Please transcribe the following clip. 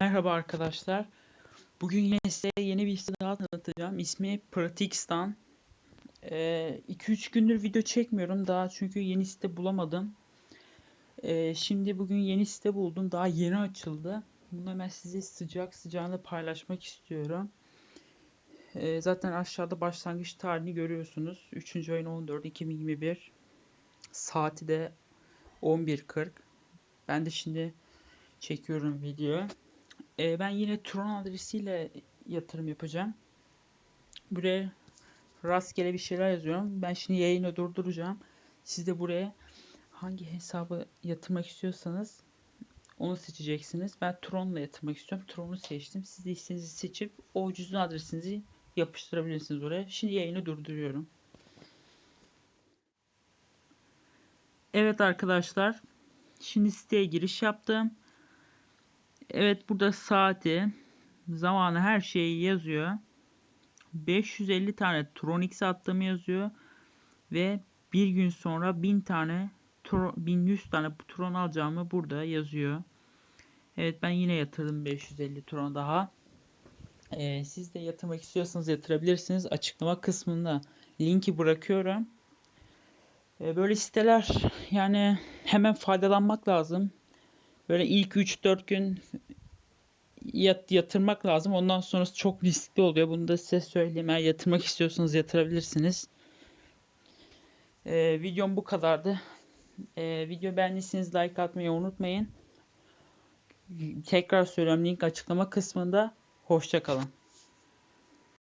Merhaba arkadaşlar. Bugün yine size yeni bir site daha tanıtacağım. İsmi Pratix'tan. 2-3 gündür video çekmiyorum daha çünkü yeni site bulamadım. Ee, şimdi bugün yeni site buldum. Daha yeni açıldı. Bunu hemen size sıcak sıcağına paylaşmak istiyorum. Ee, zaten aşağıda başlangıç tarihini görüyorsunuz. 3. ayın 14 2021. Saati de 11.40. Ben de şimdi çekiyorum video. Ee, ben yine Tron adresiyle yatırım yapacağım. Buraya rastgele bir şeyler yazıyorum. Ben şimdi yayını durduracağım. Siz de buraya hangi hesabı yatırmak istiyorsanız onu seçeceksiniz. Ben Tron'la yatırmak istiyorum. Tron'u seçtim. Siz de istediğinizi seçip o cüzdan adresinizi yapıştırabilirsiniz oraya. Şimdi yayını durduruyorum. Evet arkadaşlar. Şimdi siteye giriş yaptım. Evet burada saati, zamanı her şeyi yazıyor. 550 tane Tronix attığımı yazıyor. Ve bir gün sonra 1000 tane 1100 tane Tron alacağımı burada yazıyor. Evet ben yine yatırdım 550 Tron daha. Ee, siz de yatırmak istiyorsanız yatırabilirsiniz. Açıklama kısmında linki bırakıyorum. Ee, böyle siteler yani hemen faydalanmak lazım. Böyle ilk 3-4 gün yat, yatırmak lazım. Ondan sonrası çok riskli oluyor. Bunu da size söyleyeyim. Eğer yatırmak istiyorsanız yatırabilirsiniz. Ee, videom bu kadardı. Ee, video beğendiyseniz like atmayı unutmayın. Tekrar söylüyorum link açıklama kısmında. Hoşçakalın.